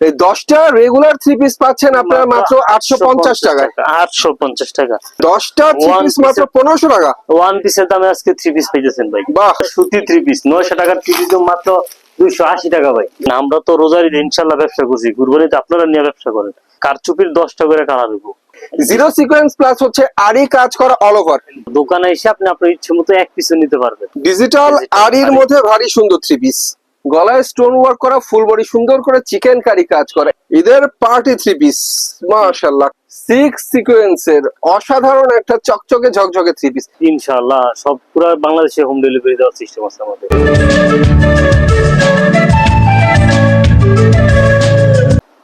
এই দশটা regular three piece পাচ্ছেন আপনারা মাত্র আটশো পঞ্চাশ টাকায়। আটশো পঞ্চাশ টাকা। দশটা থ্রি পিস মাত্র পনেরোশো টাকা। ওয়ান পিসের দামে আজকে থ্রি পিস পেয়েছেন ভাই। বাহ। সুতি থ্রি পিস নয়শো টাকার থ্রি পিস মাত্র দুইশো আশি টাকা ভাই। আমরা তো রোজারি ইনশাল্লাহ ব্যবসা করছি কুরবানিতে আপনারা নিয়ে ব্যবসা করেন। কারচুপির দশটা করে কালার দেবো। জিরো সিকোয়েন্স প্লাস হচ্ছে আরই কাজ করা অল ওভার দোকানে এসে আপনি আপনার ইচ্ছে মতো এক পিসও নিতে পারবেন। ডিজিটাল আরির মধ্যে ভারী সুন্দর থ্রি পিস গলায় স্টোন ওয়ার্ক করা ফুল বডি সুন্দর করে চিকেন কারি কাজ করে। এদের পার্টি থ্রি পিস মাশাআল্লাহ। সিক্স সিকোয়েন্সের অসাধারণ একটা চকচকে ঝকঝকে থ্রি পিস ইনশাল্লাহ সব পুরো বাংলাদেশে হোম ডেলিভারি দেওয়ার সিস্টেম আছে আমাদের।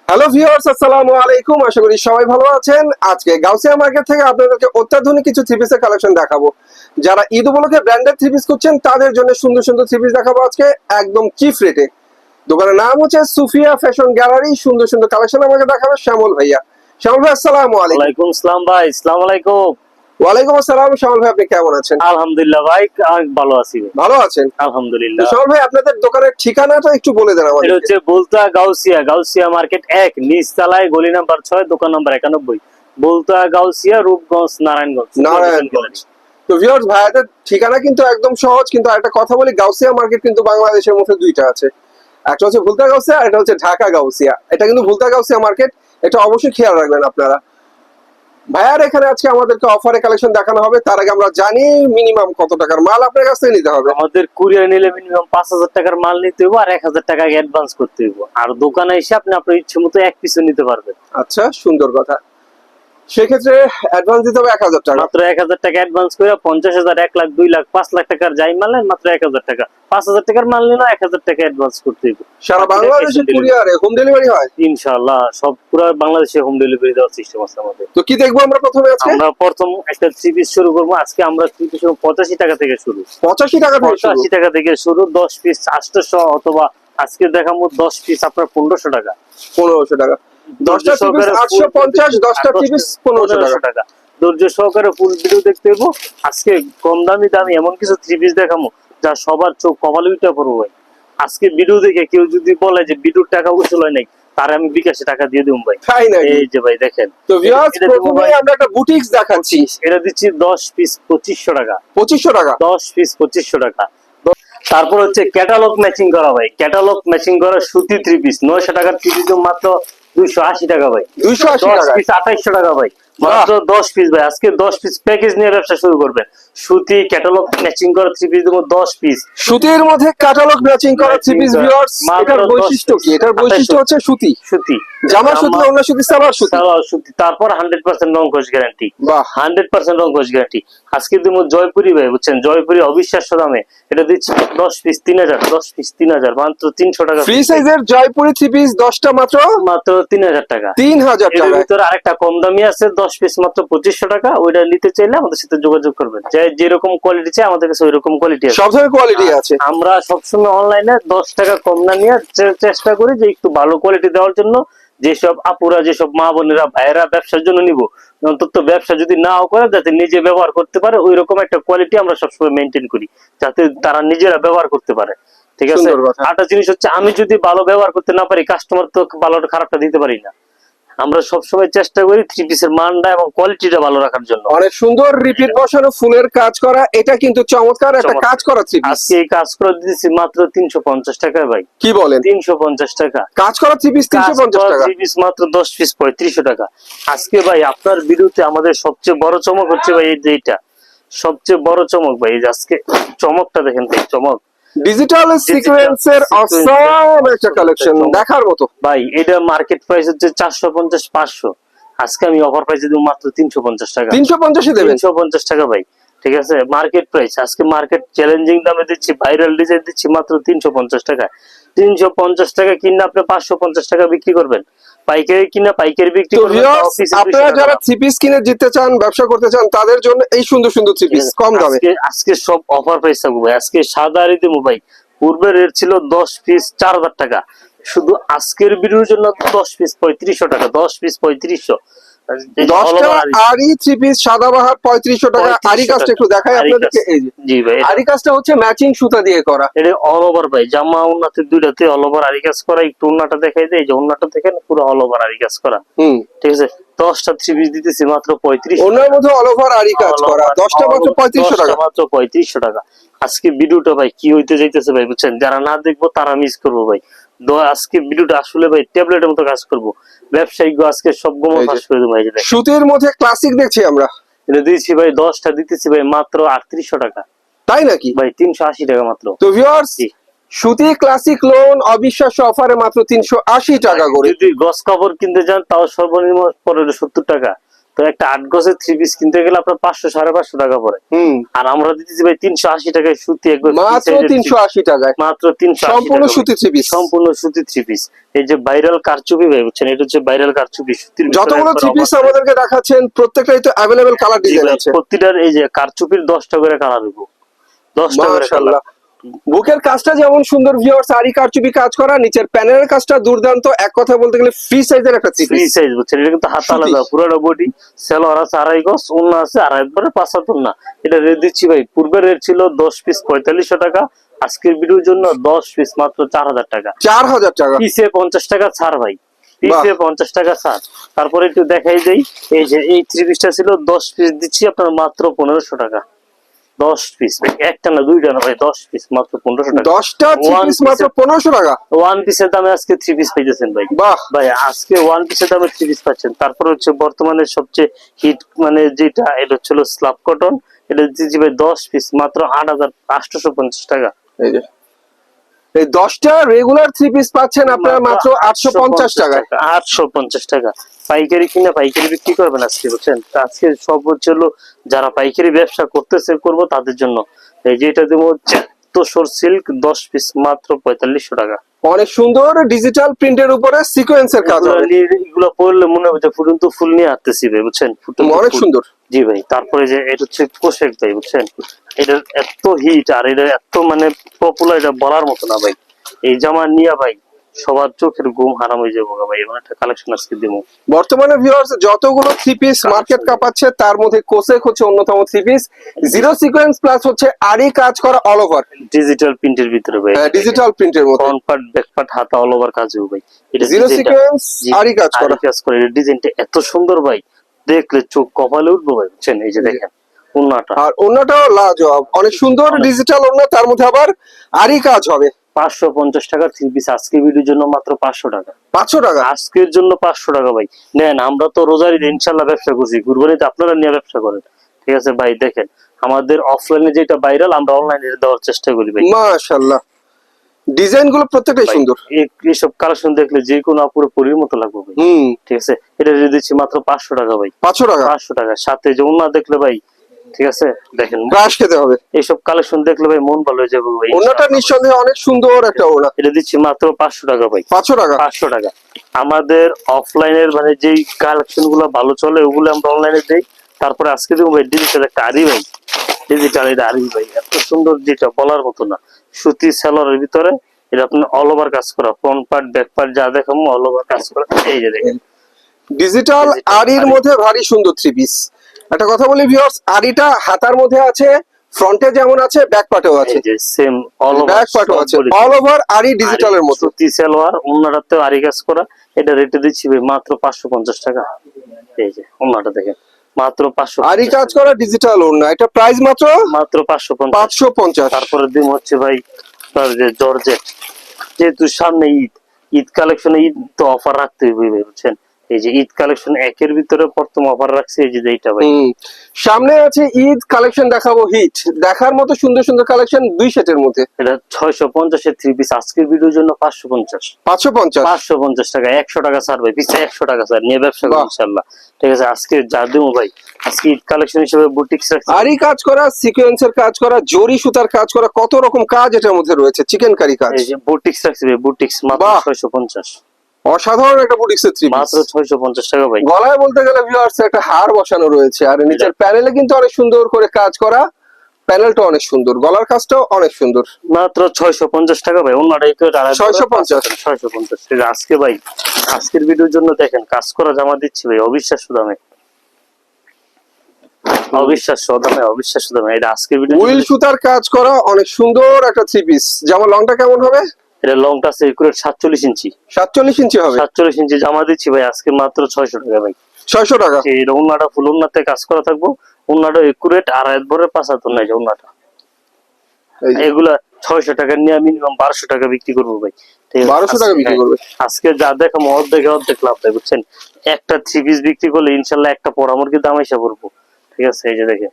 হ্যালো ভিউয়ার্স আসসালামু আলাইকুম। আশা করি সবাই ভালো আছেন। আজকে গাউসিয়া মার্কেট থেকে আপনাদেরকে অত্যাধুনিক কিছু থ্রি পিসের কালেকশন দেখাবো। যারা ঈদ উপলক্ষে ব্র্যান্ডেড থ্রি পিস করছেন তাদের জন্য সুন্দর সুন্দর থ্রি পিস দেখাবো আজকে একদম চিপ রেটে দোকানের নাম হচ্ছে সুফিয়া ফ্যাশন গ্যালারি সুন্দর সুন্দর কালেকশন আমাকে দেখাবে শ্যামল ভাইয়া। শ্যামল ভাই আসসালামু আলাইকুম। ওয়ালাইকুম সালাম ভাই সালাম আলাইকুম। ওয়ালাইকুম আসসালাম ভাই আপনি কেমন আছেন? আলহামদুলিল্লাহ ভাই ভালো আছি। ভালো আছেন? আলহামদুলিল্লাহ। শ্যামল ভাই আপনাদের দোকানের ঠিকানাটা একটু বলে দেন এটা হচ্ছে বলতা গাউসিয়া গাউসিয়া মার্কেট এক নিচ তলায় গলি নাম্বার ছয় দোকান নাম্বার একানব্বই। বলতা গাউসিয়া রূপগঞ্জ নারায়ণগঞ্জ। নারায়ণগঞ্জ। তো ভিউয়ার্স ভাইয়াদের ঠিকানা কিন্তু একদম সহজ কিন্তু একটা কথা বলি গাউসিয়া মার্কেট কিন্তু বাংলাদেশের মধ্যে দুইটা আছে। একটা হচ্ছে ভুলতা গাউসিয়া আর এটা হচ্ছে ঢাকা গাউসিয়া। এটা কিন্তু ভুলতা গাউসিয়া মার্কেট এটা অবশ্যই খেয়াল রাখবেন আপনারা। ভাইয়ার এখানে আজকে আমাদেরকে অফারে কালেকশন দেখানো হবে তার আগে আমরা জানি মিনিমাম কত টাকার মাল আপনার কাছ থেকে নিতে হবে। আমাদের কুরিয়ার নিলে মিনিমাম পাঁচ হাজার টাকার মাল নিতে হইব আর এক হাজার টাকা অ্যাডভান্স করতে হইব। আর দোকানে এসে আপনি আপনার ইচ্ছে মতো এক পিসও নিতে পারবেন। আচ্ছা সুন্দর কথা। সেক্ষেত্রে অ্যাডভান্স দিতে হবে এক হাজার টাকা। মাত্র এক হাজার টাকা অ্যাডভান্স করে পঞ্চাশ হাজার এক লাখ দুই লাখ পাঁচ লাখ টাকার যাই মাল নেন মাত্র এক হাজার টাকা। পাঁচ হাজার টাকার মাল নিলে এক হাজার টাকা অ্যাডভান্স করতে হইব। সারা বাংলাদেশে কুরিয়ারে হোম ডেলিভারি হয়? ইনশাআল্লাহ সব পুরো বাংলাদেশে হোম ডেলিভারি দেওয়ার সিস্টেম আছে আমাদের। তো কি দেখব আমরা প্রথমে আজকে? আমরা প্রথম একটা থ্রি পিস শুরু করব আজকে আমরা থ্রি পিস পঁচাশি টাকা থেকে শুরু। পঁচাশি টাকা থেকে পঁচাশি টাকা থেকে শুরু দশ পিস আটশোশো অথবা আজকে দেখাবো দশ পিস আপনার পনেরোশো টাকা। পনেরোশো টাকা। দশটা সহকারে আটশো পঞ্চাশ দশটা টিপিস পনেরোশো টাকা। টাকা। ধৈর্য সহকারে ফুল ভিডিও দেখতে হইব। আজকে কম দামি দামি এমন কিছু থ্রি পিস দেখাবো যা সবার চোখ কপালে উঠে পড়ব আজকে ভিডিও দেখে কেউ যদি বলে যে ভিডিওর টাকা উসুল হয় নাই তার আমি বিকাশে টাকা দিয়ে দেবো ভাই। তাই এই যে ভাই দেখেন। তো ভিউয়ার্স এটা প্রথমে আমরা একটা বুটিক্স দেখাচ্ছি। এটা দিচ্ছি দশ পিস পঁচিশশো টাকা। পঁচিশশো টাকা? দশ পিস পঁচিশশো টাকা। তারপর হচ্ছে ক্যাটালগ ম্যাচিং করা ভাই। ক্যাটালগ ম্যাচিং করা সুতি থ্রি পিস নয়শো টাকার থ্রি পিস মাত্র দুইশো আশি টাকা ভাই। দুইশো আশি টাকা পিস আঠাইশশো টাকা ভাই। মাত্র দশ পিস ভাই। আজকে দশ পিস প্যাকেজ নিয়ে ব্যবসা শুরু করবেন সুতি ক্যাটালগ ম্যাচিং করা থ্রি পিস দেবো দশ পিস সুতির মধ্যে ক্যাটালগ ম্যাচিং করা থ্রি পিস ভিউয়ার্স এটার বৈশিষ্ট্য কি? এটার বৈশিষ্ট্য হচ্ছে সুতি। সুতি। জামা সুতি অন্য সুতি সালোয়ার সুতি। সালোয়ার সুতি তারপর হান্ড্রেড পার্সেন্ট রং কোষ গ্যারান্টি বাহ। হান্ড্রেড পার্সেন্ট রং কোষ গ্যারান্টি আজকে দিব জয়পুরি ভাই বুঝছেন? জয়পুরি অবিশ্বাস্য দামে। এটা দিচ্ছি দশ পিস তিন হাজার দশ পিস তিন হাজার মাত্র তিনশো টাকা ফ্রি সাইজের জয়পুরি থ্রি পিস দশটা মাত্র? মাত্র তিন হাজার টাকা। তিন হাজার এর টাকা ভিতরে আরেকটা কম দামি আছে দশ পিস মাত্র পঁচিশশো টাকা। ওইটা নিতে চাইলে আমাদের সাথে যোগাযোগ করবেন। যেরকম কোয়ালিটি চাই আমাদের কাছে ওইরকম কোয়ালিটি আছে। সব ধরনের কোয়ালিটি আছে। আমরা সবসময় অনলাইনে দশ টাকা কম না নিয়ে চেষ্টা করি যে একটু ভালো কোয়ালিটি দেওয়ার জন্য। যেসব আপুরা যেসব মা বোনেরা ভাইয়েরা ব্যবসার জন্য নিব অন্তত ব্যবসা যদি নাও করে যাতে নিজে ব্যবহার করতে পারে ওই রকম একটা কোয়ালিটি আমরা সবসময় মেনটেন করি যাতে তারা নিজেরা ব্যবহার করতে পারে। ঠিক আছে। আরেকটা জিনিস হচ্ছে আমি যদি ভালো ব্যবহার করতে না পারি কাস্টমার তো ভালো খারাপটা দিতে পারি না। আমরা সবসময় চেষ্টা করি থ্রি পিসের মানটা এবং কোয়ালিটিটা ভালো রাখার জন্য। অনেক সুন্দর রিপিট বসানো ফুলের কাজ করা। এটা কিন্তু চমৎকার একটা কাজ করা থ্রি পিস আজকে এই কাজ করে দিতেছি মাত্র তিনশো পঞ্চাশ টাকায় ভাই। কি বলেন? তিনশো পঞ্চাশ টাকা। কাজ করা থ্রি পিস তিনশো পঞ্চাশ টাকা। পিস মাত্র দশ পিস পঁয়ত্রিশশো টাকা। আজকে ভাই আপনার বিরুদ্ধে আমাদের সবচেয়ে বড় চমক হচ্ছে ভাই এই যে এইটা। সবচেয়ে বড় চমক ভাই এই যে আজকে চমকটা দেখেন ভাই চমক। ডিজিটাল সিকোয়েন্সের অসম একটা কালেকশন দেখার মতো। ভাই এটা মার্কেট প্রাইস হচ্ছে চারশো পঞ্চাশ পাঁচশো। আজকে আমি অফার প্রাইসে দেবো মাত্র তিনশো পঞ্চাশ টাকা। তিনশো পঞ্চাশে দেবেন। তিনশো পঞ্চাশ টাকা ভাই। ঠিক আছে? মার্কেট প্রাইস আজকে মার্কেট চ্যালেঞ্জিং দামে দিচ্ছি ভাইরাল ডিজাইন দিচ্ছি মাত্র তিনশো পঞ্চাশ টাকা তিনশো পঞ্চাশ টাকা কিনে আপনি পাঁচশো পঞ্চাশ টাকা বিক্রি করবেন। পাইকারি কিনা পাইকারি বিক্রি আপনারা যারা থ্রি পিস কিনে জিততে চান ব্যবসা করতে চান তাদের জন্য এই সুন্দর সুন্দর থ্রি পিস কম দামে। আজকে সব অফার প্রাইস থাকবে আজকে সাদা রীতি মোবাইল পূর্বে রেট ছিল দশ পিস চার হাজার টাকা। শুধু আজকের ভিডিওর জন্য দশ পিস পঁয়ত্রিশশো টাকা দশ পিস পঁয়ত্রিশশো। দশটা আরি- থ্রি পিস সাদাবাহার পঁয়ত্রিশশো টাকা। আরি কাজটা একটু দেখাই আপনাদেরকে। এই জি ভাই আরি কাজটা হচ্ছে ম্যাচিং সুতা দিয়ে করা। এটা অল ওভার ভাই জামা উন্নাতে দুইটাতে অল ওভার আরি কাজ করা। একটু উন্নাটা দেখাই দেয় যে উন্নাটা দেখেন পুরো অল ওভার আরি কাজ করা। হুম। ঠিক আছে? দশটা থ্রি পিস দিতেছি মাত্র পঁয়ত্রিশ মধ্যে অল ওভার আরি কাজ করা। দশটা মাত্র পঁয়ত্রিশশো টাকা। মাত্র পঁয়ত্রিশশো টাকা। আজকে ভিডিওটা ভাই কি হইতে যাইতেছে ভাই বুঝছেন? যারা না দেখব তারা মিস করব ভাই। আজকে ভিডিওটা আসলে ভাই ট্যাবলেটের মতো কাজ করব। ব্যবসায়িক আজকে সব গোমা এই করে দেবো। সুতির মধ্যে ক্লাসিক দেখছি আমরা। এটা দিয়েছি ভাই দশটা দিতেছি ভাই মাত্র আটত্রিশশো টাকা। তাই নাকি? ভাই তিনশো আশি টাকা মাত্র। তো ভিউয়ার্স। সুতি ক্লাসিক লোন অবিশ্বাস্য অফারে মাত্র তিনশো আশি টাকা করে। যদি গস কাপড় কিনতে যান তাও সর্বনিম্ন পনেরো সত্তর টাকা। তো একটা আট গজের থ্রি পিস কিনতে গেলে আপনার পাঁচশো সাড়ে পাঁচশো টাকা পড়ে। আর আমরা দিতেছি ভাই তিনশো আশি টাকায় সুতি মাত্র তিনশো আশি টাকায়। মাত্র তিনশো সম্পূর্ণ সুতি থ্রি পিস সম্পূর্ণ সুতি থ্রি পিস এই যে ভাইরাল কারচুপি ভাই বুঝছেন? এটা হচ্ছে ভাইরাল কারচুপি সুতির যতগুলো থ্রি পিস আমাদেরকে দেখাচ্ছেন প্রত্যেকটাই তো অ্যাভেলেবেল কালার ডিজাইন আছে। প্রতিটার এই যে কারচুপির দশটা করে কালার দেবো। দশটা করে কালার বুকের কাজটা যেমন সুন্দর ভিউয়ার্স আরি কারচুপি কাজ করা নিচের প্যানেলের কাজটা দুর্দান্ত। এক কথা বলতে গেলে ফ্রি সাইজের একটা থ্রি ফ্রি সাইজ বুঝছেন এটা কিন্তু হাত। আলাদা পুরোটা বডি সেলোয়ার আছে আড়াই গজ অন্য আছে আর একবারে পাঁচ হাতুর না এটা রেট দিচ্ছি ভাই পূর্বের রেট ছিল দশ পিস পঁয়তাল্লিশশো টাকা আজকের ভিডিওর জন্য দশ পিস মাত্র চার হাজার টাকা। চার হাজার টাকা। পিসে পঞ্চাশ টাকা ছাড় ভাই পিসে পঞ্চাশ টাকা ছাড়। তারপরে একটু দেখাই দেই এই যে এই থ্রি পিসটা ছিল দশ পিস দিচ্ছি আপনার মাত্র পনেরোশো টাকা। দশ পিস একটা না দুইটা না ভাই দশ পিস মাত্র পনেরোশো টাকা। দশটা পিস মাত্র পনেরোশো টাকা? ওয়ান পিসের দামে আজকে থ্রি পিস পাইতেছেন ভাই। বাহ। ভাই আজকে ওয়ান পিসের দামে থ্রি পিস পাচ্ছেন। তারপর হচ্ছে বর্তমানে সবচেয়ে হিট মানে যেটা এটা হচ্ছিল স্লাব কটন এটা দিচ্ছি ভাই দশ পিস মাত্র আট হাজার আটশোশো পঞ্চাশ টাকা। এই যে। এই দশটা রেগুলার থ্রি পিস পাচ্ছেন আপনারা মাত্র আটশো পঞ্চাশ টাকায় আটশো পঞ্চাশ টাকা পাইকারি কিনে পাইকারি বিক্রি করবেন আজকে বুঝছেন? আজকে সব হচ্ছে যারা পাইকারি ব্যবসা করতেছে করব তাদের জন্য। এই যে এটা দেবো তোষর সিল্ক দশ পিস মাত্র পঁয়তাল্লিশশো টাকা। অনেক সুন্দর ডিজিটাল প্রিন্টের উপরে সিকোয়েন্সের কাজ এগুলো এগুলো পড়লে মনে হবে ফুটন্ত ফুল নিয়ে আসতেছি ভাই বুঝছেন? অনেক সুন্দর। জি ভাই তারপরে যে এটা হচ্ছে কোশেক ভাই বুঝছেন? এটা এত হিট আর এটা এত মানে পপুলার এটা বলার মতো না ভাই। এই জামা নিয়া ভাই সবার চোখের ঘুম হারাম হয়ে যাব ভাই এমন একটা কালেকশন আজকে দেবো। বর্তমানে ভিউয়ার্স যতগুলো থ্রি পিস মার্কেট কাঁপাচ্ছে তার মধ্যে কোসেক হচ্ছে অন্যতম three piece zero sequence plus হচ্ছে আরি কাজ করা অল ওভার ডিজিটাল প্রিন্টের ভিতরে ভাই। ডিজিটাল প্রিন্টের মধ্যে। ফ্রন্ট পার্ট ব্যাক পার্ট হাতা অল ওভার কাজ হবে ভাই। এটা জিরো সিকোয়েন্স জি, আরি কাজ করা। কাজ করে। ডিজাইনটা এত সুন্দর ভাই। দেখলে চোখ কপালে উঠবো ভাই বুঝছেন? এই যে দেখেন আর লাজবাব অনেক সুন্দর ডিজিটাল তার মধ্যে আবার আরি কাজ হবে। পাঁচশো পঞ্চাশ টাকার থ্রি পিস আজকে ভিডিওর জন্য মাত্র পাঁচশো টাকা। পাঁচশো টাকা? আজকের জন্য পাঁচশো টাকা ভাই। নেন আমরা তো রোজার ঈদে ইনশাল্লাহ ব্যবসা করছি। কুরবানিতে আপনারা নিয়ে ব্যবসা করেন। ঠিক আছে ভাই দেখেন আমাদের অফলাইনে যেটা ভাইরাল আমরা অনলাইনে দেওয়ার চেষ্টা করি ভাই। মাশাল্লাহ ডিজাইনগুলো প্রত্যেকটাই সুন্দর। এইসব কালেকশন দেখলে যে কোনো আপুরে পরির মতো লাগবে হুম। ঠিক আছে? এটা দিচ্ছি মাত্র পাঁচশো টাকা ভাই। পাঁচশো টাকা? পাঁচশো টাকা। সাথে যে দেখলে ভাই ঠিক আছে? দেখেন। ব্রাশ খেতে হবে। এইসব কালেকশন দেখলে ভাই মন ভালো হয়ে যাবে ভাই। ওনাটা নিঃসন্দেহে অনেক সুন্দর একটা ওনা এটা দিচ্ছি মাত্র পাঁচশো টাকা ভাই। পাঁচশো টাকা? পাঁচশো টাকা। আমাদের অফলাইনের মানে যেই কালেকশনগুলো ভালো চলে ওগুলো আমরা অনলাইনে দেই। তারপরে আজকে দেখব ভাই ডিজিটাল একটা আরি ভাই। ডিজিটাল এটা আরি ভাই এত সুন্দর যেটা বলার মতো না। সুতি সেলরের ভিতরে এটা আপনার অল ওভার কাজ করা ফ্রন্ট পার্ট ব্যাক পার্ট যা দেখাবো অল ওভার কাজ করা এই যে দেখেন। ডিজিটাল আরির মধ্যে ভারী সুন্দর থ্রি পিস একটা কথা বলি ভিউয়ার্স আরিটা হাতার মধ্যে আছে ফ্রন্টে যেমন আছে ব্যাক পার্টেও আছে। এই যে সেম অল ওভার ব্যাক পার্টও আছে। অল ওভার আরি ডিজিটালের মতো। সুতি সালোয়ার অন্যটাতেও আরি কাজ করা। এটা রেটে দিচ্ছি ভাই মাত্র পাঁচশো পঞ্চাশ টাকা। এই যে অন্যটা দেখেন। মাত্র পাঁচশো আরি কাজ করা ডিজিটাল ওনা এটা প্রাইস মাত্র মাত্র পাঁচশো পঞ্চাশ। পাঁচশো পঞ্চাশ। তারপরে দিন হচ্ছে ভাই তার যে জর্জেট যেহেতু সামনে ঈদ ঈদ কালেকশনে ঈদ তো অফার রাখতে হবে বুঝছেন? এই টাকা ভাই টাকা নিয়ে ঠিক আছে আজকে কালেকশন হিসেবে বুটিক্স কাজ করা কাজ করা জরি সুতার কাজ করা কত রকম কাজ এটার মধ্যে রয়েছে চিকেন কারি কাজ। এই যে বুটিক্স রাখছে বুটিক্স মাত্র 650 অসাধারণ একটা বুটিক্সের থ্রি মাত্র ছয়শো পঞ্চাশ টাকা ভাই। গলায় বলতে গেলে ভিউয়ার্স একটা হার বসানো রয়েছে আর নিচের প্যানেলে কিন্তু অনেক সুন্দর করে কাজ করা প্যানেলটা অনেক সুন্দর গলার কাজটাও অনেক সুন্দর। মাত্র ছয়শো পঞ্চাশ টাকা ভাই অন্যটা একটু 650 ছয়শো পঞ্চাশ। আজকে ভাই আজকের ভিডিওর জন্য দেখেন কাজ করা জামা দিচ্ছি ভাই অবিশ্বাস্য দামে। অবিশ্বাস্য দামে অবিশ্বাস্য দামে। এটা আজকের ভিডিও উইল সুতার কাজ করা অনেক সুন্দর একটা থ্রি পিস জামা লংটা কেমন হবে? এটা লংটা আছে একুরেট সাতচল্লিশ ইঞ্চি। সাতচল্লিশ ইঞ্চি হবে? সাতচল্লিশ ইঞ্চি জামা দিচ্ছি ভাই আজকে মাত্র ছয়শো টাকা ভাই। ছয়শো টাকা? এই উন্নাটা ফুল উন্নাতে কাজ করা থাকব। উন্নাটা একুরেট আড়াই ভরে পাঁচ হাত নাই যে উন্নাটা এগুলা ছয়শো টাকা নিয়ে মিনিমাম বারোশো টাকা বিক্রি করব ভাই। 1200 টাকা বিক্রি করবে। আজকে যা দেখাম অর্ধেক অর্ধেক লাভ দেয় বুঝছেন? একটা থ্রি পিস বিক্রি করলে ইনশাল্লাহ একটা পড়া মুরগির দাম এসে পড়ব। ঠিক আছে? এই যে দেখে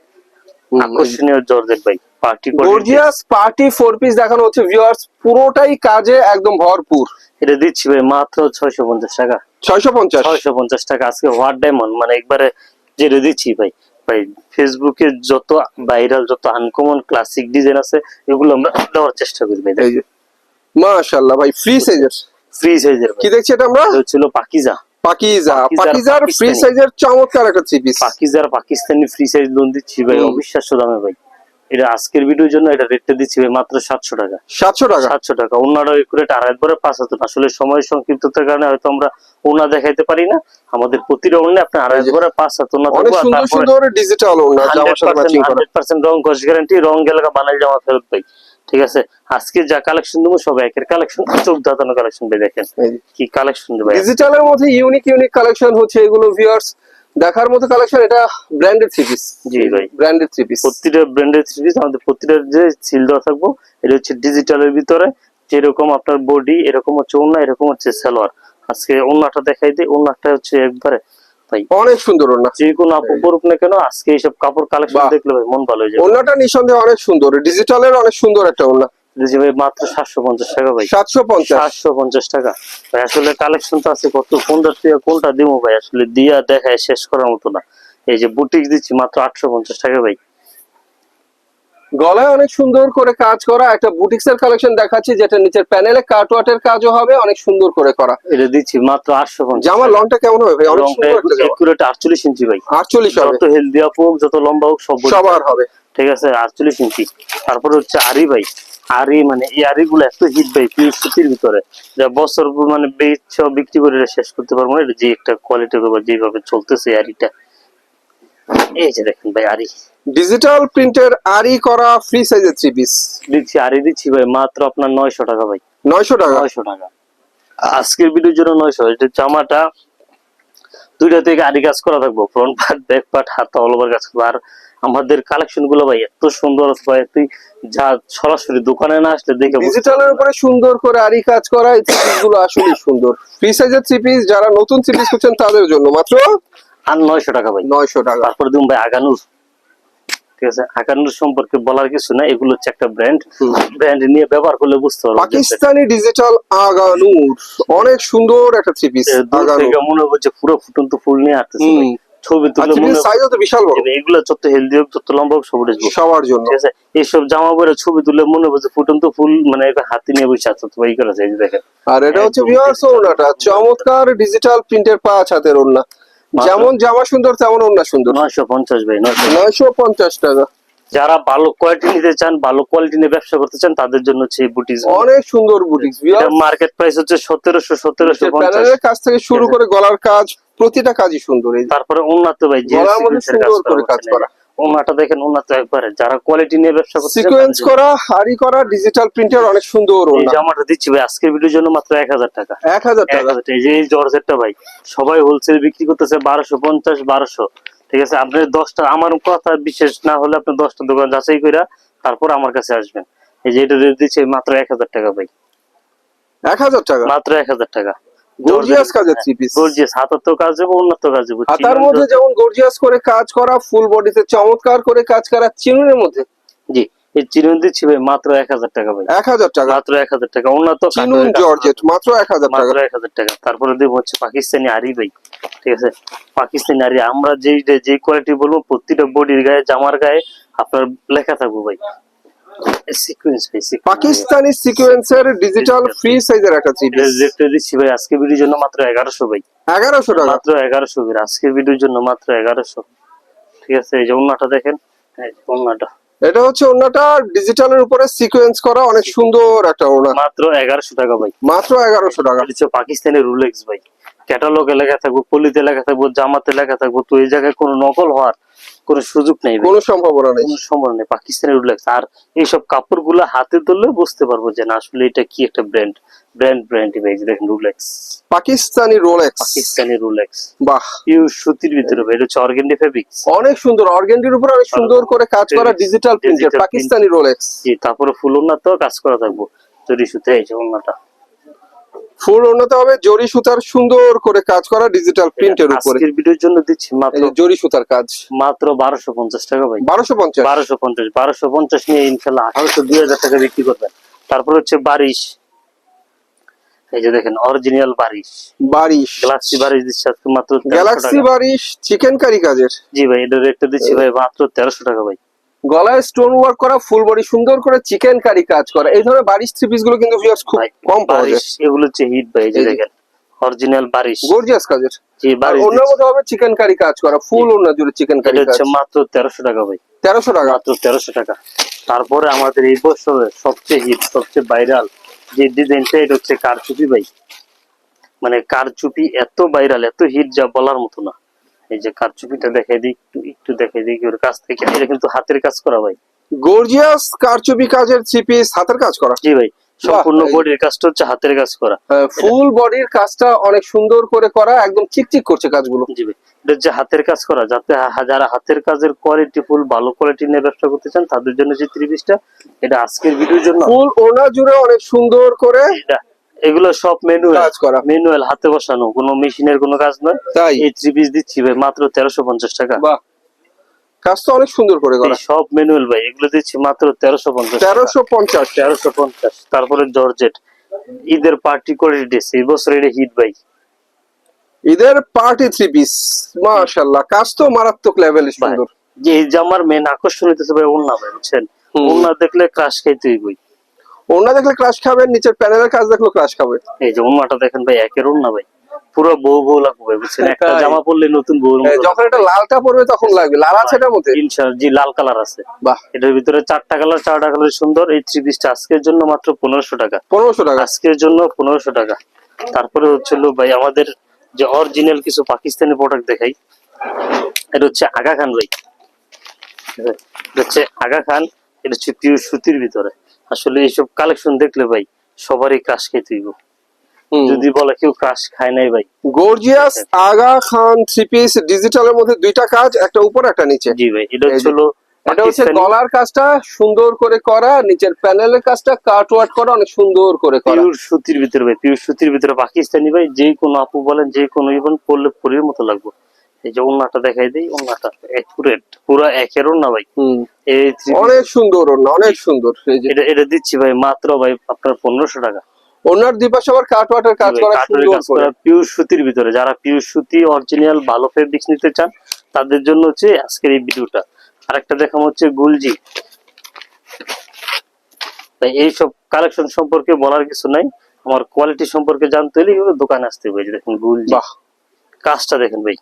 আকর্ষণীয় জর্জেট ভাই। Party gorgeous party four piece দেখানো হচ্ছে ভিউয়ার্স পুরোটাই কাজে একদম ভরপুর। এটা দিচ্ছি ভাই মাত্র ছয়শো পঞ্চাশ টাকা। ছয়শো পঞ্চাশ? ছয়শো পঞ্চাশ টাকা আজকে হোয়াট ডায়মন্ড মানে একবারে যেটা দিচ্ছি ভাই ভাই ফেসবুকে যত ভাইরাল যত আনকমন ক্লাসিক ডিজাইন আছে এগুলো আমরা দেওয়ার চেষ্টা করি ভাই মাশাআল্লাহ ভাই ফ্রি সাইজের ফ্রি সাইজের কি দেখছি এটা আমরা? ছিল পাকিজা পাকিজা পাকিজার ফ্রি সাইজের চমৎকার একটা থ্রি পিস পাকিজার পাকিস্তানি ফ্রি সাইজ লোন দিচ্ছি ভাই অবিশ্বাস্য দামে ভাই। এটা আজকের ভিডিওর জন্য এটা রেটটা দিচ্ছি মাত্র সাতশো টাকা। সাতশো টাকা? সাতশো টাকা। ওনারা একুরেট আড়াই পরে পাঁচ হাজার আসলে সময় সংক্ষিপ্ততার কারণে হয়তো আমরা ওনা দেখাইতে পারি না। আমাদের প্রতিটা আড়াই পাঁচ ওনা ডিজিটাল ওনা হান্ড্রেড পার্সেন্ট রং কস গ্যারান্টি রং বানাই জামা ফেরত পাই ঠিক আছে? আজকে যা কালেকশন দেবো সব একের কালেকশন চোখ দাঁতানো কালেকশন ভাই দেখেন। কি কালেকশন দেবে ডিজিটালের মধ্যে ইউনিক ইউনিক কালেকশন হচ্ছে এগুলো ভিউয়ার্স দেখার মতো কালেকশন এটা ব্র্যান্ডেড থ্রি পিস জি ভাই। ব্র্যান্ডেড থ্রি পিস প্রতিটা ব্র্যান্ডের থ্রি পিস আমাদের প্রতিটা যে সিল দেওয়া থাকব এটা হচ্ছে ডিজিটালের ভিতরে। যেরকম আপনার বডি এরকম হচ্ছে ওন্না এরকম হচ্ছে সালোয়ার। আজকে ওন্নাটা দেখাই দিই ওন্নাটা হচ্ছে একবারে ভাই। অনেক সুন্দর ওনা যে কোনো আপু পড়ুক না কেন আজকে এইসব কাপড় কালেকশন। দেখলে ভাই মন ভালো হয়ে যাবে। ওনাটা নিঃসন্দেহে অনেক সুন্দর ডিজিটালের অনেক সুন্দর একটা ওনা জি ভাই মাত্র সাতশো পঞ্চাশ টাকা ভাই। সাতশো পঞ্চাশ? সাতশো পঞ্চাশ টাকা। ভাই আসলে কালেকশন তো আছে কত কোনটা থেকে কোনটা দিব ভাই? আসলে দিয়া দেখায় শেষ করার মতো না। এই যে বুটিক দিচ্ছি মাত্র আটশো পঞ্চাশ টাকা ভাই। গলায় অনেক সুন্দর করে কাজ করা একটা বুটিক্স এর কালেকশন দেখাচ্ছি যেটা নিচের প্যানেলে কাটওয়াটের কাজও হবে অনেক সুন্দর করে করা। এটা দিচ্ছি মাত্র আটশো পঞ্চাশ জামা লংটা কেমন হবে ভাই? অনেক সুন্দর আটচল্লিশ ইঞ্চি ভাই। আটচল্লিশ হবে। যত হেলদি হোক যত লম্বা হোক সব সবার হবে। ঠিক আছে, আটচল্লিশ ইঞ্চি। তারপরে হচ্ছে আরি ভাই। আরি মানে এই আরি গুলো এত হিট ভাই পিওর সুতির ভিতরে যা বছর মানে বেচ বিক্রি করে শেষ করতে পারব না যে একটা কোয়ালিটি বা যেভাবে চলতেছে আরিটা এই যে দেখেন ভাই আরি ডিজিটাল প্রিন্টের আরি করা ফ্রি সাইজের থ্রি পিস দিচ্ছি আরি দিচ্ছি ভাই মাত্র আপনার নয়শো টাকা ভাই নয়শো টাকা নয়শো টাকা আজকের ভিডিওর জন্য নয়শো এটা জামাটা দুইটা থেকে আরি কাজ করা থাকব ফ্রন্ট পার্ট ব্যাক পার্ট হাত অল ওভার কাজ আর আমাদের কালেকশনগুলো ভাই এত সুন্দর ভাই তুই যা সরাসরি দোকানে না আসলে দেখে ডিজিটালের উপরে সুন্দর করে আরি কাজ করা এই গুলো আসলে সুন্দর। ফ্রি সাইজের থ্রি পিস যারা নতুন থ্রি পিস করছেন তাদের জন্য মাত্র আর নয়শো টাকা ভাই। নয়শো টাকা। তারপরে দিন ভাই আগানুর। ঠিক আছে আগানুর সম্পর্কে বলার কিছু না এগুলো হচ্ছে একটা ব্র্যান্ড ব্র্যান্ড নিয়ে ব্যবহার করলে বুঝতে পারব পাকিস্তানি ডিজিটাল আগানুর অনেক সুন্দর একটা থ্রি পিস আগানুর। মনে হচ্ছে পুরো ফুটন্ত ফুল নিয়ে আসতেছে। ছবি তুলে মনে সাইজও তো বিশাল বড়। এগুলো যত হেলদি হোক যত লম্বা হোক সবার জন্য। ঠিক আছে? এইসব জামা পরে ছবি তুলে মনে হচ্ছে ফুটন্ত ফুল মানে একটা হাতি নিয়ে বসে আছে তো এই করেছে এই যে দেখেন। আর এটা হচ্ছে ভিউয়ার্স ওড়নাটা। চমৎকার ডিজিটাল প্রিন্টের পাঁচ হাতের মাত্র- যেমন জামা সুন্দর তেমন ওড়না সুন্দর। নয়শো পঞ্চাশ ভাই নয়শো নয়শো পঞ্চাশ টাকা। যারা ভালো কোয়ালিটি নিতে চান ভালো কোয়ালিটি নিয়ে ব্যবসা করতে চান তাদের জন্য হচ্ছে বুটিক অনেক সুন্দর বুটিক্স মার্কেট প্রাইস হচ্ছে সতেরোশো সতেরোশো কাজ থেকে শুরু করে গলার কাজ প্রতিটা কাজই সুন্দর। তারপরে উন্নত ভাই সুন্দর করে কাজ করা। উন্নাটা দেখেন উন্নত একবারে। যারা কোয়ালিটি নিয়ে ব্যবসা করতে সিকোয়েন্স করা হারি করা ডিজিটাল প্রিন্টের অনেক সুন্দর এই জামাটা দিচ্ছি ভাই আজকের ভিডিওর জন্য মাত্র এক হাজার টাকা। এক হাজার এক টাকা। এই যে জর্জেটটা ভাই সবাই হোলসেল বিক্রি করতেছে বারোশো পঞ্চাশ বারোশো। ঠিক আছে আপনি দশটা আমার কথা বিশেষ না হলে আপনি দশটা দোকান যাচাই করে তারপর আমার কাছে আসবেন। এই যে এটা দিচ্ছে মাত্র এক হাজার টাকা ভাই। এক হাজার টাকা। মাত্র এক হাজার টাকা। গর্জিয়াস কাজের থ্রি পিস গর্জিয়াস হাতার তো কাজ হবে উন্নত কাজ হবে হাতার মধ্যে যেমন গর্জিয়াস করে কাজ করা ফুল বডিতে চমৎকার করে কাজ করা চিনুনের মধ্যে? জি এই চিরুন দিচ্ছি ভাই মাত্র এক হাজার টাকা ভাই। এক হাজার টাকা? মাত্র এক হাজার টাকা। উন্নত চিনুন জর্জেট মাত্র এক হাজার টাকা। মাত্র এক হাজার টাকা। তারপরে দেবো হচ্ছে পাকিস্তানি আরি ভাই ঠিক আছে? পাকিস্তানি আরি আমরা যেই যে কোয়ালিটি বলব প্রতিটা বডির গায়ে জামার গায়ে আপনার লেখা থাকব ভাই। Sequence sequence। পাকিস্তানি সিকোয়েন্সের ডিজিটাল ফ্রি সাইজের একটা এটা দিচ্ছি ভাই আজকে ভিডিওর জন্য মাত্র এগারোশো ভাই। এগারোশো টাকা? মাত্র এগারোশো ভাই আজকের ভিডিওর জন্য মাত্র এগারোশো। ঠিক আছে এই যে উন্নাটা দেখেন। এই যে উন্নাটা এটা হচ্ছে ওড়নাটা ডিজিটালের উপরে সিকোয়েন্স করা অনেক সুন্দর একটা ওড়না মাত্র এগারোশো টাকা ভাই। মাত্র এগারোশো টাকা। এটা হচ্ছে পাকিস্তানের রুলেক্স ভাই। ক্যাটালগে লেখা থাকব পলিতে লেখা থাকব জামাতে লেখা থাকব তো এই জায়গায় কোনো নকল হওয়ার কোনো সুযোগ নেই কোনো সম্ভাবনা নেই। কোনো সম্ভাবনা নেই। পাকিস্তানের রুলেক্স আর এইসব কাপড়গুলা হাতে ধরলে বুঝতে পারব যে না আসলে এটা কি একটা ব্র্যান্ড ব্র্যান্ড ব্র্যান্ড যে দেখেন Rolex Pakistani Rolex Pakistani Rolex বাহ। পিউ সুতির ভিতরে এটা হচ্ছে অর্গেন্ডি ফেব্রিক্স অনেক সুন্দর। অর্গেন্ডির উপরে অনেক সুন্দর করে কাজ করা ডিজিটাল প্রিন্টের পাকিস্তানি রোলেক্স জি তারপরে ফুল ওনার তো কাজ করা থাকব। তৈরি সুতে এই যে ওনাটা ফুল ওড়নাতে হবে জরি সুতার সুন্দর করে কাজ করা ডিজিটাল প্রিন্টের উপরে। আজকের ভিডিওর জন্য দিচ্ছি মাত্র জরি সুতার কাজ। মাত্র বারোশো পঞ্চাশ টাকা ভাই। বারোশো পঞ্চাশ? বারোশো পঞ্চাশ বারোশো পঞ্চাশ নিয়ে ইনশাল্লাহ আঠারোশো দুই হাজার টাকা বিক্রি করবেন। তারপর হচ্ছে বারিশ। এই যে দেখেন অরিজিনাল বারিশ। বারিশ। গ্যালাক্সি বারিশ দিচ্ছে আজকে মাত্র গ্যালাক্সি বারিশ চিকেন কারি কাজের। জি ভাই এটা রেটটা দিচ্ছি ভাই মাত্র তেরোশো টাকা ভাই। গলায় স্টোন ওয়ার্ক করা ফুল বডি সুন্দর করে চিকেন কারি কাজ করা। এই ধরনের বারিশ থ্রি পিসগুলো কিন্তু viewers খুব কম পাওয়া যায়। এগুলো হচ্ছে হিট ভাই যে দেখেন অরিজিনাল বারিশ। গর্জিয়াস কাজের। জি বারিশ মধ্যে হবে চিকেন কারি কাজ করা ফুল জুড়ে চিকেন কারি কাজ হচ্ছে মাত্র তেরোশো টাকা ভাই। তেরোশো টাকা? মাত্র তেরোশো টাকা। তারপরে আমাদের এই বছরের সবচেয়ে হিট সবচেয়ে ভাইরাল যে ডিজাইনটা এটা হচ্ছে কারচুপি ভাই। মানে কারচুপি এত ভাইরাল এত হিট যা বলার মতো না। এই যে কারচুপিটা দেখাই দিই একটু একটু দেখাই দিই ওর কাছ থেকে। এটা কিন্তু হাতের কাজ করা ভাই। গর্জিয়াস কারচুপি কাজের থ্রি পিস হাতের কাজ করা। জি ভাই সম্পূর্ণ বডির কাজটা হচ্ছে হাতের কাজ করা। ফুল বডির কাজটা অনেক সুন্দর করে করা একদম চিকচিক করছে কাজগুলো। জি ভাই এটা হচ্ছে হাতের কাজ করা। যাতে যারা হাতের কাজের কোয়ালিটি ফুল ভালো কোয়ালিটি নিয়ে ব্যবসা করতে চান তাদের জন্য যে ত্রিপিসটা এটা আজকের ভিডিওর জন্য। ফুল ওনা জুড়ে অনেক সুন্দর করে এটা এগুলো সব ম্যানুয়াল কাজ করা। ম্যানুয়াল হাতে বসানো কোনো মেশিনের কোনো কাজ নয়। তাই? এই থ্রি পিস দিচ্ছি ভাই মাত্র তেরোশো পঞ্চাশ টাকা। বাহ। কাজটা অনেক সুন্দর করে করা। সব ম্যানুয়াল ভাই এগুলো দিচ্ছি মাত্র তেরোশো পঞ্চাশ তেরোশো পঞ্চাশ। তেরোশো পঞ্চাশ। তারপরে জর্জেট। ঈদের পার্টি করে ড্রেস এই বছর এটা হিট ভাই। ঈদের পার্টি থ্রি পিস মাশাল্লাহ কাজ তো মারাত্মক লেভেল সুন্দর। যে এই জামার মেন আকর্ষণ হইতেছে ভাই ওন্না ভাই বুঝছেন। ওন্না দেখলে ক্রাশ খাইতে হইবই। ওনা দেখলে ক্রাশ খাবে নিচের প্যানেলের কাজ দেখলেও ক্রাশ খাবে। এই যে ওন্নাটা দেখেন ভাই একের ওন্না ভাই। পুরো বউ বউ লাগবে ভাই বুঝছেন? একটা জামা পরলে নতুন বউ হ্যাঁ, যখন এটা লালটা পড়বে তখন লাগবে। লাল আছে এটার মধ্যে? ইনশাআল্লাহ জি লাল কালার আছে। বাহ। এটার ভিতরে চারটা কালার চারটা কালার সুন্দর। এই থ্রি পিসটা আজকের জন্য মাত্র পনেরোশো টাকা। পনেরোশো টাকা। আজকের জন্য পনেরোশো টাকা। তারপরে হচ্ছিল ভাই আমাদের যে অরিজিনাল কিছু পাকিস্তানি প্রোডাক্ট দেখাই। এটা হচ্ছে আগা খান ভাই। এটা হচ্ছে আগা খান এটা হচ্ছে পিওর সুতির ভিতরে। আসলে এইসব কালেকশন দেখলে ভাই সবারই ক্রাশ খেতে হইব। যদি বলে কেউ ক্রাশ খায় নাই ভাই। Gorgeous Aga Khan three piece ডিজিটালের মধ্যে দুইটা কাজ একটা উপর একটা নিচে। জি ভাই এটা হলো এটা হচ্ছে গলার কাজটা সুন্দর করে করা নিচের প্যানেলের কাজটা কাট ওয়ার্ক করা অনেক সুন্দর করে করা। পিওর সুতির ভিতরে ভাই পিওর সুতির ভিতরে পাকিস্তানি ভাই যে কোনো আপু বলেন যে কোনো ইভেন পড়লে পরীর মতো লাগবে। এই যে ওন্নাটা দেখাই দিই ওন্নাটা একুরেট পুরো একের ওন্না ভাই। অনেক সুন্দর ওনা অনেক সুন্দর। এই এটা এটা দিচ্ছি ভাই মাত্র ভাই আপনার পনেরোশো টাকা। ওনার দুপাশে আবার কাট ওয়ার্কের কাজ করা সুন্দর করে পিওর সুতির ভিতরে। যারা পিওর সুতি অরিজিনাল ভালো ফেব্রিক্স নিতে চান তাদের জন্য হচ্ছে আজকের এই ভিডিওটা। আরেকটা দেখাম হচ্ছে গুলজি। তাই এইসব কালেকশন সম্পর্কে বলার কিছু নাই। আমার কোয়ালিটি সম্পর্কে জানতে হলে দোকানে আসতে হবে দেখুন গুলজি। কাজটা দেখেন ভাই।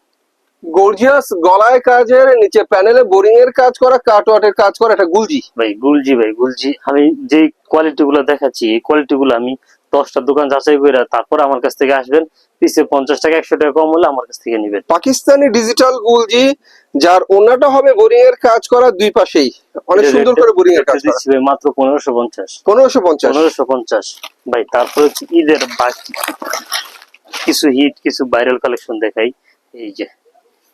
গর্জিয়াস গলায় কাজের নিচে প্যানেলে বোরিং এর কাজ করা কাট ওয়ার্কের কাজ করা এটা গুলজি। ভাই গুলজি ভাই গুলজি। আমি যে কোয়ালিটি গুলো দেখাচ্ছি এই কোয়ালিটি গুলো আমি দশটা দোকান যাচাই করে তারপর আমার কাছ থেকে আসবেন। পিসে পঞ্চাশ টাকা একশো টাকা কম হলে আমার কাছ থেকে নিবেন। পাকিস্তানি ডিজিটাল গুলজি যার ওনাটা হবে বোরিং এর কাজ করা দুই পাশেই। অনেক সুন্দর করে বোরিং এর কাজ করা। দিচ্ছি ভাই মাত্র পনেরোশো পঞ্চাশ। পনেরোশো পঞ্চাশ। পনেরোশো পঞ্চাশ। ভাই তারপর হচ্ছে ঈদের বাকি কিছু হিট কিছু ভাইরাল কালেকশন দেখাই। এই যে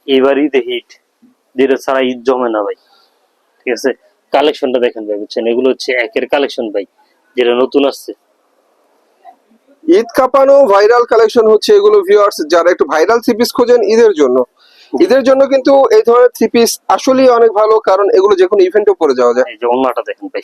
এবার ঈদে হিট যেটা ছাড়া ঈদ জমে না ভাই। ঠিক আছে? কালেকশনটা দেখেন ভাই বুঝছেন? এগুলো হচ্ছে একের কালেকশন ভাই যেটা নতুন আসছে। ঈদ কাঁপানো ভাইরাল কালেকশন হচ্ছে এগুলো ভিউয়ার্স যারা একটু ভাইরাল থ্রি পিস খোঁজেন ঈদের জন্য। ঈদের জন্য কিন্তু এই ধরনের থ্রি পিস আসলেই অনেক ভালো কারণ এগুলো যে কোনো ইভেন্টে পরে যাওয়া যায়। এই যে দেখেন ভাই।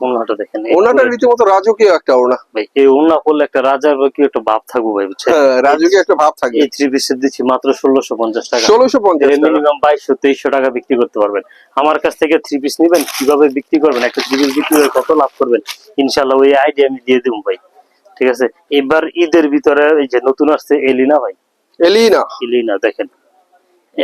ওন্নাটা দেখেন ওনাটা রীতিমতো রাজকীয় একটা ওনা। ভাই এই পড়লে একটা রাজার কি একটা ভাব থাকব ভাই বুঝছেন? হ্যাঁ, রাজকীয় একটা ভাব থাকে এই থ্রি পিসের দিচ্ছি মাত্র ষোলোশো পঞ্চাশ টাকা। ষোলোশো পঞ্চাশ মিনিমাম বাইশশো তেইশশো টাকা বিক্রি করতে পারবেন। আমার কাছ থেকে থ্রি পিস নিবেন কীভাবে বিক্রি করবেন একটা থ্রি পিস বিক্রি করে কত লাভ করবেন ইনশাল্লাহ ওই আইডিয়া আমি দিয়ে দেবো ভাই। ঠিক আছে? এবার ঈদের ভিতরে এই যে নতুন আসছে এলিনা ভাই। এলিনা। এলিনা দেখেন।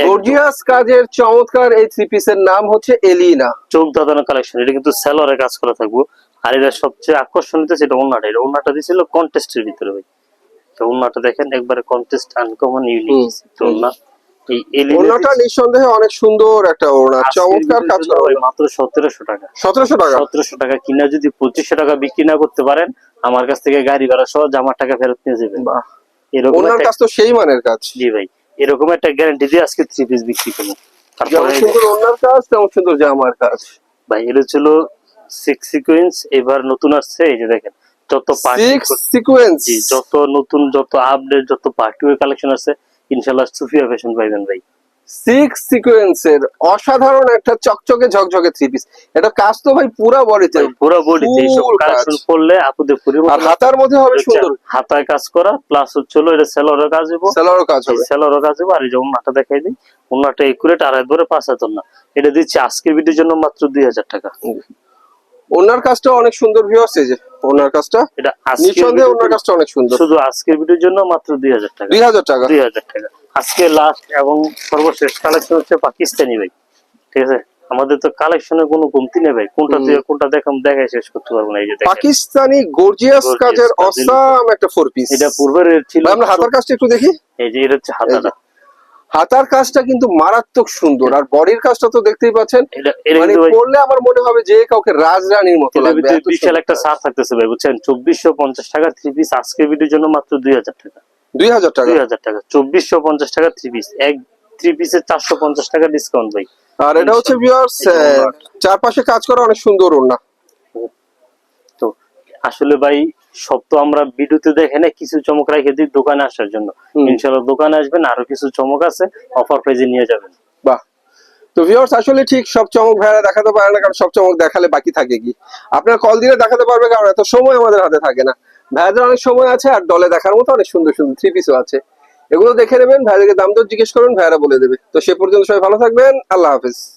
গর্জিয়াস কাজের চমৎকার এই থ্রি পিসের নাম হচ্ছে এলিনা চোখ দাদানো কালেকশন এটা কিন্তু সেলরে কাজ করা থাকব। আর এটা সবচেয়ে আকর্ষণীয় সেটা ওনাটা এটা ওনাটা দিয়েছিল কন্টেস্টের ভিতরে ভাই। তো ওনাটা দেখেন একবারে কন্টেস্ট আনকমন ইউনিক তো ওনা ওড়নাটা নিঃসন্দেহে অনেক সুন্দর একটা ওড়না। চমৎকার কাজ করা মাত্র সতেরোশো টাকা। সতেরোশো টাকা? সতেরোশো টাকা কিনা যদি পঁচিশশো টাকা বিক্রি না করতে পারেন আমার কাছ থেকে গাড়ি ভাড়া সহ জামার টাকা ফেরত নিয়ে যাবেন। ওনার কাজ তো সেই মানের কাজ। জি ভাই। এরকম একটা গ্যারান্টি দিয়ে আজকে থ্রি পিস বিক্রি করব। তারপরে ওনার কাজ তেমন সুন্দর জামার কাজ। ভাই এটা ছিল সিক্স সিকুয়েন্স এবার নতুন আসছে এই যে দেখেন যত পার্টি সিক্স সিকোয়েন্স যত নতুন যত আপডেট যত পার্টি কালেকশন আছে ইনশাল্লাহ সুফিয়া ফ্যাশন পাইবেন ভাই। সিক্স সিকোয়েন্সের অসাধারণ একটা চকচকে ঝকঝকে থ্রি পিস এটা কাজ তো ভাই পুরা বডিতে। পুরো বডিতে এইসব। কালেকশন করলে আপুদের পুরো আর হাতার মধ্যে হবে সুন্দর। হাতায় কাজ করা প্লাস হচ্ছে হলো এটা সেলরের কাজ হইব। সেলারও কাজ হবে। সেলরের কাজ হইব। আর এই যে দেখাই দিই উন্নাটা একুরেট আড়াই ধরে পাঁচ হাজার না এটা দিচ্ছি আজকের ভিডিওর জন্য মাত্র দুই হাজার টাকা। ওনার কাজটা অনেক সুন্দর ভিউয়ার্স এই যে ওনার কাজটা। এটা নিঃসন্দেহে ওনার কাজটা অনেক সুন্দর। শুধু আজকের ভিডিওর জন্য মাত্র দুই হাজার টাকা। দুই হাজার টাকা। দুই হাজার টাকা। আজকে লাস্ট এবং সর্বশেষ কালেকশন হচ্ছে পাকিস্তানি ভাই ঠিক আছে? আমাদের তো কালেকশনের কোনো কমতি নেই ভাই। কোনটা দিয়ে কোনটা দেখাম দেখাই শেষ করতে পারব না এই যে পাকিস্তানি গর্জিয়াস কাজের অসাম একটা ফোর পিস এটা পূর্বের ছিল আমরা হাতার কাজটা একটু দেখি। এই যে এটা হচ্ছে হাতাটা। হাতার কাজটা কিন্তু মারাত্মক সুন্দর। আর বডির কাজটা তো দেখতেই পাচ্ছেন। মানে পড়লে আমার মনে হবে যে কাউকে রাজরানীর মতো লাগবে বিশাল একটা সার থাকতেছে ভাই বুঝছেন? চব্বিশশো পঞ্চাশ টাকা থ্রি পিস আজকের ভিডিওর জন্য মাত্র দুই হাজার টাকা। দুই হাজার টাকা। দুই হাজার টাকা। চব্বিশশো পঞ্চাশ টাকা থ্রি পিস এক থ্রি পিসের চারশো পঞ্চাশ টাকা ডিসকাউন্ট ভাই। আর এটা হচ্ছে ভিউয়ার্স চারপাশে কাজ করা অনেক সুন্দর ওড়না। তো আসলে ভাই সব তো আমরা ভিডিওতে দেখে না কিছু চমক রেখে দিই দোকানে আসার জন্য। দোকানে আসবেন আরও কিছু চমক আছে অফার প্রাইজে নিয়ে যাবেন। বাহ। তো ভিউয়ার্স আসলে ঠিক সব চমক ভাইরা দেখাতে পারে না কারণ সব চমক দেখালে বাকি থাকে কি? আপনার কল দিলে দেখাতে পারবে কারণ এত সময় আমাদের হাতে থাকে না। ভাইয়াদের অনেক সময় আছে আর দলে দেখার মতো অনেক সুন্দর সুন্দর থ্রি পিসও আছে। এগুলো দেখে নেবেন ভাইয়াদেরকে দাম দর জিজ্ঞেস করুন ভাইয়ারা বলে দেবে। তো সে পর্যন্ত সবাই ভালো থাকবেন, আল্লাহ হাফিজ।